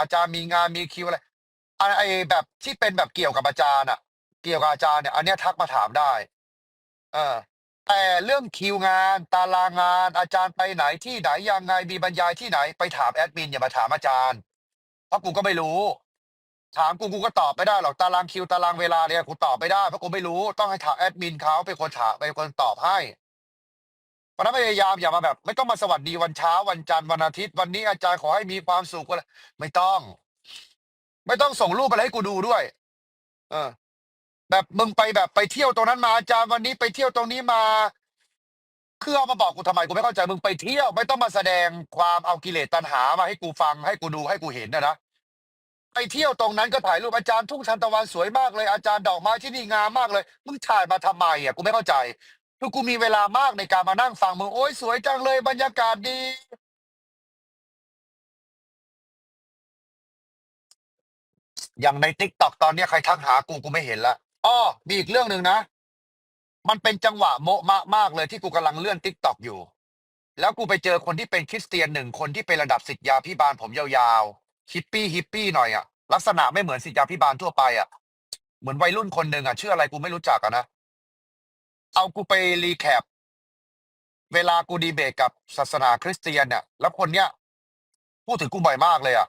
อาจารย์มีงานมีคิวอะไรอไอแบบที่เป็นแบบเกี่ยวกับอาจารย์อะเกี่ยวกับอาจารย์เนี่ยอันเนี้ยทักมาถามได้ เออ แต่เรื่องคิวงาน ตารางงานอาจารย์ไปไหนที่ไหนยังไงมีบรรยายที่ไหนไปถามแอดมินอย่ามาถามอาจารย์เพราะกูก็ไม่รู้ ถามกูกูก็ตอบไม่ได้หรอกตารางคิวตารางเวลาเนี่ยกูตอบไม่ได้เพราะกูไม่รู้ต้องให้ถามแอดมินเขาเป็นคนถามเป็นคนตอบให้ เพราะนั้นพยายามอย่ามาแบบ ไม่ต้องมาสวัสดีวันเช้าวันจันทร์วันอาทิตย์วันนี้อาจารย์ขอให้มีความสุขอะไรไม่ต้อง ไม่ต้องส่งรูปอะไรให้กูดูด้วย เออ แบบมึงไปแบบไปเที่ยวตรงนั้นมาอาจารย์วันนี้ไปเที่ยวตรงนี้มาคือเอามาบอกกูทำไมกูไม่เข้าใจมึงไปเที่ยว ไม่ต้องมาแสดงความเอากิเลสตัณหามาให้กูฟังให้กูดูให้กูเห็นนะนะไปเที่ยวตรงนั้นก็ถ่ายรูปอาจารย์ทุ่งชันตะวันสวยมากเลยอาจารย์ดอกไม้ที่นี่งามมากเลย มึงถ่ายมาทำไมอะกูไม่เข้าใจ คือกูมีเวลามากในการมานั่งฟังมึงโอ้ยสวยจังเลยบรรยากาศดี อย่างในติ๊กต็อกตอนเนี้ยใครทักหากูกูไม่เห็นละอ้อมีอีกเรื่องหนึ่งนะ มันเป็นจังหวะโมะมะมากเลยที่กูกำลังเลื่อนติ๊กต็อกอยู่ แล้วกูไปเจอคนที่เป็นคริสเตียนหนึ่งคนที่เป็นระดับศิษยาพิบาลผมยาวๆฮิปปี้ฮิปปี้หน่อยอะลักษณะไม่เหมือนศิษยาพิบาลทั่วไปอะเหมือนวัยรุ่นคนหนึ่งอะชื่ออะไรกูไม่รู้จักอะนะ เอากูไปรีแคป เวลากูดีเบตกับศาสนาคริสเตียนเนี่ย แล้วคนเนี้ยพูดถึงกูบ่อยมากเลยอะ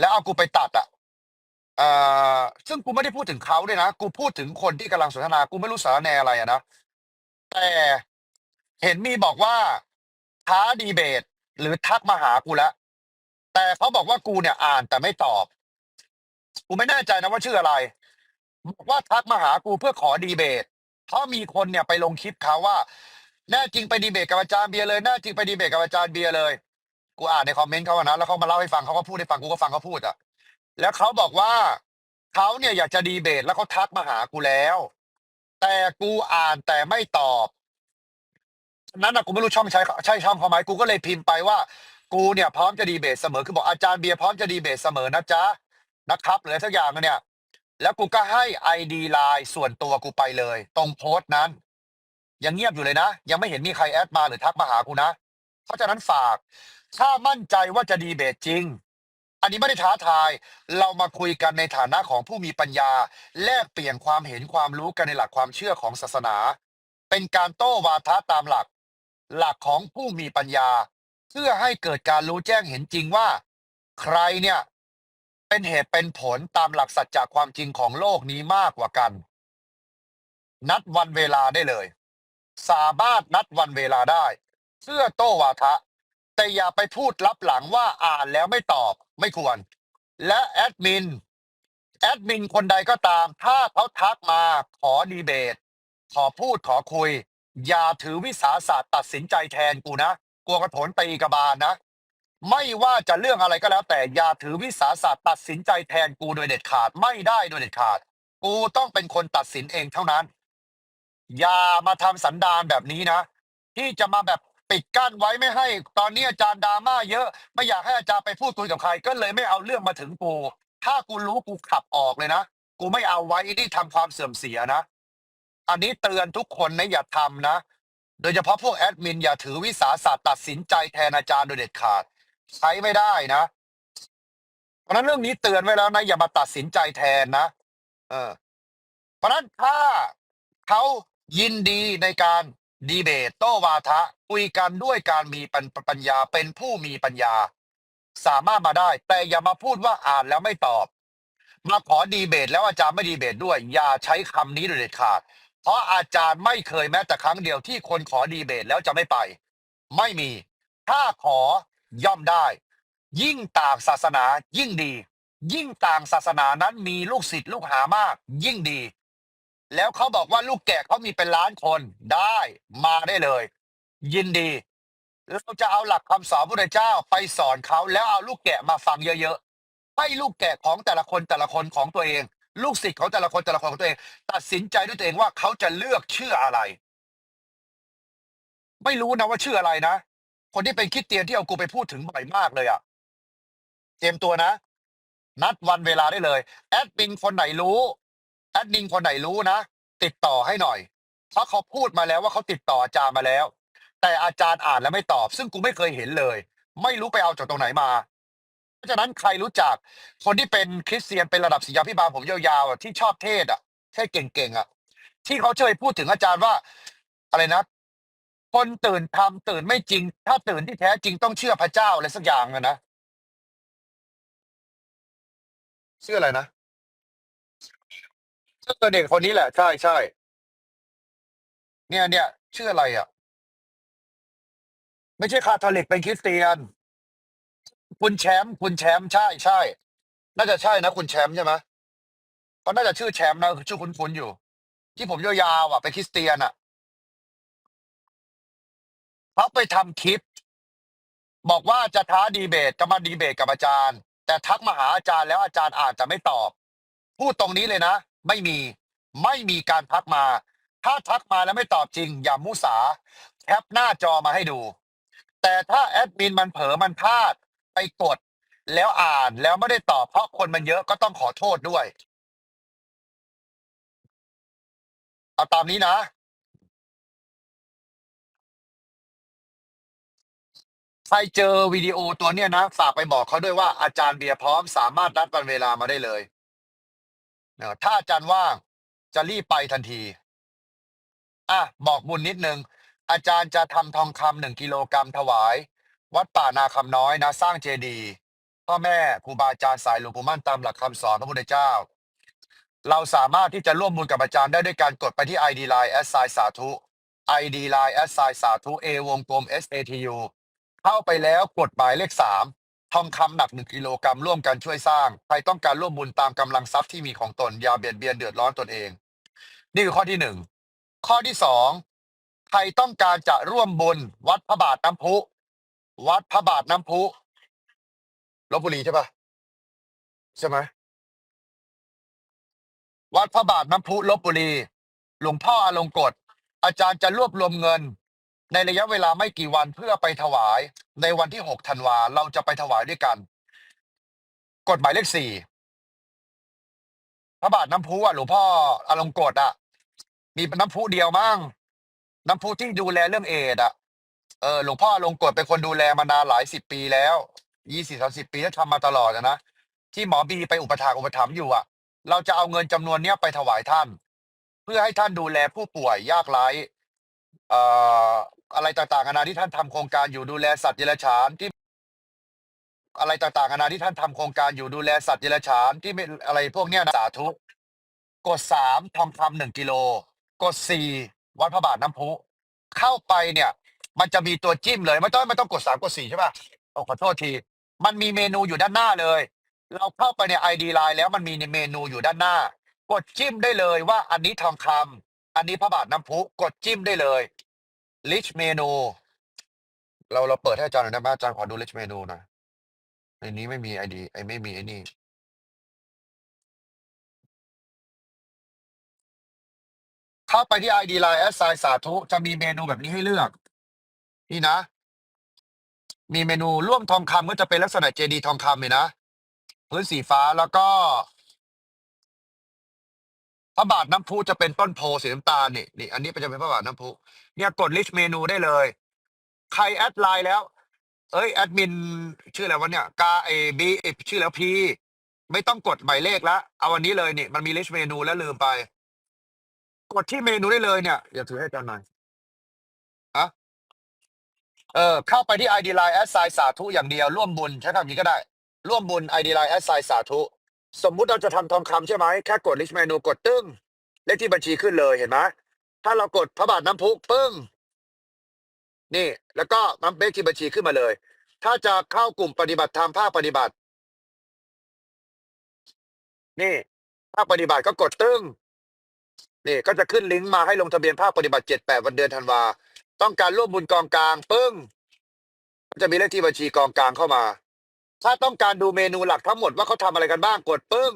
แล้วเอากูไปตัดอะเอ่อซึ่งกูไม่ได้พูดถึงเขาด้วยนะ กูพูดถึงคนที่กำลังสนทนา กูไม่รู้สารแนอะไรอะนะ แต่เห็นมีบอกว่าท้าดีเบต หรือทักมาหากูแล้ว แต่เขาบอกว่ากูเนี่ยอ่านแต่ไม่ตอบ กูไม่แน่ใจนะว่าชื่ออะไร บอกว่าทักมาหากูเพื่อขอดีเบต เพราะมีคนเนี่ยไปลงคลิปเขาว่าแน่จริงไปดีเบตกับอาจารย์เบียร์เลยแน่จริงไปดีเบตกับอาจารย์เบียร์เลย กูอ่านในคอมเมนต์เขาอะนะแล้วเขามาเล่าให้ฟังเขาก็พูดให้ฟังกูก็ฟังเขาพูดอะแล้วเขาบอกว่าเขาเนี่ยอยากจะดีเบตแล้วเขาทักมาหากูแล้ว แต่กูอ่านแต่ไม่ตอบนั้นนะกูไม่รู้ช่องใช้ใช่ช่องเขาไหมกูก็เลยพิมพ์ไปว่า กูเนี่ยพร้อมจะดีเบตเสมอคือบอกอาจารย์เบียร์พร้อมจะดีเบตเสมอนะจ๊ะนะครับหรืออะไรสักอย่างเนี่ย แล้วกูก็ให้ไอดีไลน์ส่วนตัวกูไปเลย ตรงโพสต์นั้น ยังเงียบอยู่เลยนะ ยังไม่เห็นมีใครแอดมาหรือทักมาหากูนะ เพราะฉะนั้นฝาก ถ้ามั่นใจว่าจะดีเบตจริง อันนี้ไม่ได้ท้าทาย เรามาคุยกันในฐานะของผู้มีปัญญา แลกเปลี่ยนความเห็นความรู้กันในหลักความเชื่อของศาสนา เป็นการโต้วาทะตามหลัก หลักของผู้มีปัญญา เพื่อให้เกิดการรู้แจ้งเห็นจริงว่า ใครเนี่ย เป็นเหตุเป็นผลตามหลักสัจจะความจริงของโลกนี้มากกว่ากัน นัดวันเวลาได้เลย สามารถนัดวันเวลาได้เพื่อโต้วาทะ แต่อย่าไปพูดลับหลังว่าอ่านแล้วไม่ตอบไม่ควร และแอดมินแอดมินคนใดก็ตาม ถ้าเขาทักมาขอดีเบต ขอพูดขอคุย อย่าถือวิสาสะตัดสินใจแทนกูนะ กลัวกระโถนตีกระบาลนะ ไม่ว่าจะเรื่องอะไรก็แล้วแต่อย่าถือวิสาสะตัดสินใจแทนกูโดยเด็ดขาดไม่ได้โดยเด็ดขาด กูต้องเป็นคนตัดสินเองเท่านั้น อย่ามาทำสันดานแบบนี้นะ ที่จะมาแบบปิดกั้นไว้ไม่ให้ ตอนนี้อาจารย์ดราม่าเยอะ ไม่อยากให้อาจารย์ไปพูดคุยกับใคร ก็เลยไม่เอาเรื่องมาถึงกู ถ้ากูรู้กูขับออกเลยนะ กูไม่เอาไว้ที่ทำความเสื่อมเสียนะ อันนี้เตือนทุกคนนะอย่าทำนะ โดยเฉพาะพวกแอดมินอย่าถือวิสาสะตัดสินใจแทนอาจารย์โดยเด็ดขาด ใช้ไม่ได้นะเพราะฉะนั้นเรื่องนี้เตือนไว้แล้วนะอย่ามาตัดสินใจแทนนะเออ เพราะนั้นถ้าเขายินดีในการดีเบตโต้วาทะคุยกันด้วยการมีปัญปัญญาเป็นผู้มีปัญญา สามารถมาได้ แต่อย่ามาพูดว่าอ่านแล้วไม่ตอบ มาขอดีเบตแล้วอาจารย์ไม่ดีเบตด้วย อย่าใช้คำนี้โดยเด็ดขาด เพราะอาจารย์ไม่เคยแม้แต่ครั้งเดียวที่คนขอดีเบตแล้วจะไม่ไป ไม่มี ถ้าขอ ย่อมได้ ยิ่งต่างศาสนายิ่งดี ยิ่งต่างศาสนานั้นมีลูกศิษย์ลูกหามาก ยิ่งดี แล้วเขาบอกว่าลูกแกะเขามีเป็นล้านคนได้มาได้เลย ยินดี เราจะเอาหลักคำสอนพระเจ้าไปสอนเขาแล้วเอาลูกแกะมาฟังเยอะๆให้ลูกแกะของแต่ละคนแต่ละคนของตัวเอง ลูกศิษย์ของแต่ละคนแต่ละคนของตัวเอง ตัดสินใจด้วยตัวเองว่าเขาจะเลือกชื่ออะไร ไม่รู้นะว่าชื่ออะไรนะ คนที่เป็นคริดเตียนที่เอากูไปพูดถึงบ่อยมากเลยอะเตรียมตัวนะ นัดวันเวลาได้เลยแอดมินคนไหนรู้แอดมินคนไหนรู้นะติดต่อให้หน่อยเพราะเขาพูดมาแล้วว่าเขาติดต่ออาจารย์มาแล้ว แต่อาจารย์อ่านแล้วไม่ตอบ ซึ่งกูไม่เคยเห็นเลย ไม่รู้ไปเอาจากตรงไหนมา เพราะฉะนั้นใครรู้จัก คนที่เป็นคริสเตียนเป็นระดับศิยาพิบาลผมยาวๆอะที่ชอบเทศอะเทศเก่งๆอะที่เขาเคยพูดถึงอาจารย์ว่า อะไรนะ คนตื่นทำตื่นไม่จริง ถ้าตื่นที่แท้จริงต้องเชื่อพระเจ้าอะไรสักอย่างอะนะเชื่ออะไรนะเชื่อเด็กคนนี้แหละ ใช่ใช่เนี่ยเนี่ยเชื่ออะไรอะ ไม่ใช่คาทอลิกเป็นคริสเตียน คุณแชมป์คุณแชมป์ใช่ใช่น่าจะใช่นะ คุณแชมป์ใช่ไหมเขาน่าจะชื่อแชมป์นะชื่อคุ้นๆอยู่ ที่ผมยาวๆอะเป็นคริสเตียนอะ เขาไปทำคลิป บอกว่าจะท้าดีเบตจะมาดีเบตกับอาจารย์ แต่ทักมาหาอาจารย์แล้วอาจารย์อาจจะไม่ตอบ พูดตรงนี้เลยนะ ไม่มีไม่มีการทักมา ถ้าทักมาแล้วไม่ตอบจริง อย่ามุสาแคปหน้าจอมาให้ดู แต่ถ้าแอดมินมันเผลอมันพลาดไปกด แล้วอ่านแล้วไม่ได้ตอบเพราะคนมันเยอะก็ต้องขอโทษด้วย เอาตามนี้นะ ครเจอวิดีโอตัวเนี้ยนะฝากไปบอกเขาด้วยว่าอาจารย์เบียร์พร้อมสามารถนัดวันเวลามาได้เลยเนะถ้าอาจารย์ว่างจะรีบไปทันที อะ บอกบุญนิดนึง อาจารย์จะทำทองคำหนึ่งกิโลกรรัมถวาย วัดป่านาคำน้อยนะ สร้างเจดีย์พ่อแม่ครูบาอาจารย์สายหลวงปู่มั่นตามหลักคำสอนพระพุทธเจ้า เราสามารถที่จะร่วมบุญกับอาจารย์ได้ด้วยการกดไปที่ ID Line แอสไซสาธุ ID Line แอสไซสาธุ A วงกลม SATU เข้าไปแล้วกดหมายเลขสามทองคำหนักหนึ่งกิโลกรัมร่วมกันช่วยสร้าง ใครต้องการร่วมบุญตามกำลังทรัพย์ที่มีของตนอย่าเบียดเบียนเดือดร้อนตนเอง นี่คือข้อที่หนึ่งข้อที่สองใครต้องการจะร่วมบุญวัดพระบาทน้ำพุ วัดพระบาทน้ำพุลบบุรีใช่ปะใช่ไหมวัดพระบาทน้ำพุลบบุรี หลวงพ่ออลงกฎอาจารย์จะรวบรวมเงิน ในระยะเวลาไม่กี่วันเพื่อไปถวาย ในวันที่หกธันวา เราจะไปถวายด้วยกัน กฎหมายเลขสี่พระบาทน้ำพุอะหลวงพ่ออลงกฎอะ มีน้ำพุเดียวมั้งน้ำพุที่ดูแลเรื่องเอดอะเออหลวงพ่อลงกฎเป็นคนดูแลมานานหลายสิบปีแล้วยี่สิบสามสิบปีที่ทำมาตลอดอะนะที่หมอบีไปอุปถากอุปถัมภ์อยู่อะ เราจะเอาเงินจำนวนเนี้ยไปถวายท่าน เพื่อให้ท่านดูแลผู้ป่วยยากไร้เอ่อ อะไรต่างๆนานาที่ท่านทำโครงการอยู่ดูแลสัตว์เดรัจฉานที่ อะไรต่างๆนานาที่ท่านทำโครงการอยู่ดูแลสัตว์เดรัจฉานที่ไม่อะไรพวกเนี้ยนะสาธุกดสามทองคำหนึ่งกิโลกดสี่วัดพระบาทน้ำพุ เข้าไปเนี่ย มันจะมีตัวจิ้มเลยไม่ต้องไม่ต้องกดสามกดสี่ใช่ป่ะโอ้ขอโทษที มันมีเมนูอยู่ด้านหน้าเลย เราเข้าไปในไอดีไลน์แล้วมันมีในเมนูอยู่ด้านหน้า กดจิ้มได้เลยว่าอันนี้ทองคำอันนี้พระบาทน้ำพุ กดจิ้มได้เลย ลิชเมนูเราเราเปิดให้อาจารย์หน่อยได้ไหมอาจารย์ขอดูลิชเมนูหน่อยในนี้ไม่มีไอดีไอไม่มีไอนี่ เข้าไปที่ ID Line แอสไซสาธุจะมีเมนูแบบนี้ให้เลือก นี่นะ มีเมนูร่วมทองคำก็จะเป็นลักษณะเจดีทองคำเลยนะ พื้นสีฟ้าแล้วก็ ระบาทน้ำพุจะเป็นต้นโพสีน้ำตาลนี่นี่อันนี้จะเป็นพระบาทน้ำพุเนี่ยกดลิสต์เมนูได้เลย ใครแอดไลน์แล้ว เอ้ยแอดมินชื่ออะไรวะเนี่ยกาเอบีชื่อแล้วพีไม่ต้องกดหมายเลขละเอาวันนี้เลยนี่มันมีลิสต์เมนูแล้วลืมไป กดที่เมนูได้เลยเนี่ยอย่าถือให้อาจารย์หน่อยอะเออเข้าไปที่ ID Line แอดไซสาธุอย่างเดียวร่วมบุญใช้คำนี้ก็ได้ ร่วมบุญ ID Line แอดไซสาธุ สมมุติเราจะทำทองคำใช่ไหมแค่กดลิสต์เมนูกดตึ้งเลขที่บัญชีขึ้นเลยเห็นไหมถ้าเรากดพระบาทน้ำพุปึ้งนี่ แล้วก็น้ำเลขที่บัญชีขึ้นมาเลย ถ้าจะเข้ากลุ่มปฏิบัติธรรมภาคปฏิบัติ นี่ภาคปฏิบัติก็กดตึ้งนี่ก็จะขึ้นลิงก์มาให้ลงทะเบียนภาคปฏิบัติเจ็ดแปดวันเดือนธันวาต้องการร่วมบุญกองกลางปึ้งจะมีเลขที่บัญชีกองกลางเข้ามา ถ้าต้องการดูเมนูหลักทั้งหมดว่าเขาทำอะไรกันบ้างกดปึ้ง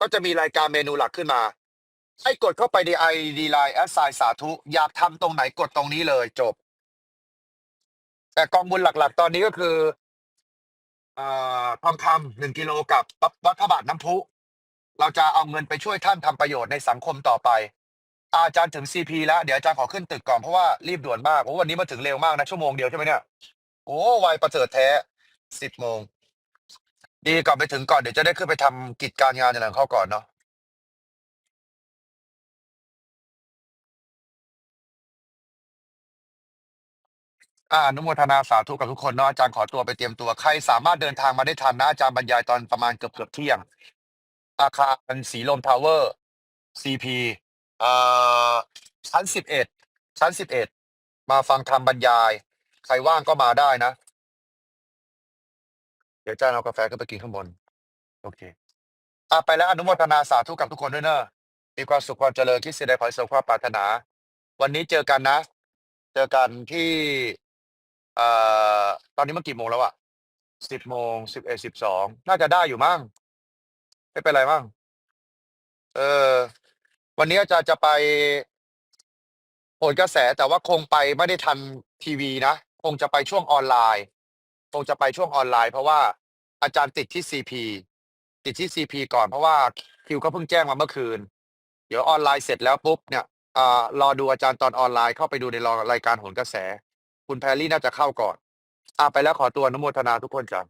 ก็จะมีรายการเมนูหลักขึ้นมา ให้กดเข้าไปใน ID Line แอสไซสาธุ อยากทำตรงไหนกดตรงนี้เลยจบ แต่กองบุญหลักๆ ตอนนี้ก็คืออทองคำหนึ่งกิโลกับวัดพระบาทน้ำพุ เราจะเอาเงินไปช่วยท่านทำประโยชน์ในสังคมต่อไป อาจารย์ถึงซีพีแล้ว เดี๋ยวอาจารย์ขอขึ้นตึกก่อนเพราะว่ารีบด่วนมากโอ้วันนี้มาถึงเร็วมากนะชั่วโมงเดียวใช่ไหมเนี่ยโอ้ไวประเสริฐแท้ สิบโมง ดีก่อนไปถึงก่อนเดี๋ยวจะได้ขึ้นไปทำกิจการงานอย่างนั้นเขาก่อนเนาะอ่าอนุโมทนาสาธุกับทุกคนเนาะอาจารย์ขอตัวไปเตรียมตัวใครสามารถเดินทางมาได้ทันนะอาจารย์บรรยายตอนประมาณเกือบเกือบเที่ยง อาคารสีลมทาวเวอร์ซีพีเอ่อชั้นสิบเอ็ดชั้นสิบเอ็ดมาฟังธรรมบรรยาย ใครว่างก็มาได้นะ เดี๋ยวอาจารย์เอากาแฟขึ้นไปกินข้างบน โอเค อะไปแล้วอนุโมทนาสาธุกับทุกคนด้วยเนอะมีความสุขความเจริญคิดสิ่งใดขอให้สมความปรารถนา วันนี้เจอกันนะ เจอกันที่เอ่อตอนนี้มันกี่โมงแล้วอะสิบโมงสิบเอ็ดสิบสองน่าจะได้อยู่มั้งไม่เป็นไรมั้งเออ วันนี้อาจารย์จะไปโหนกระแสแต่ว่าคงไปไม่ได้ทันทีวีนะ คงจะไปช่วงออนไลน์ คงจะไปช่วงออนไลน์เพราะว่าอาจารย์ติดที่ซีพีติดที่ซีพีก่อนเพราะว่าคิวเขาเพิ่งแจ้งมาเมื่อคืน เดี๋ยวออนไลน์เสร็จแล้วปุ๊บเนี่ยอรอดูอาจารย์ตอนออนไลน์เข้าไปดูในรายการโหนกระแส คุณแพรรี่น่าจะเข้าก่อนอ่าไปแล้วขอตัวอนุโมทนาทุกคนจ้ะ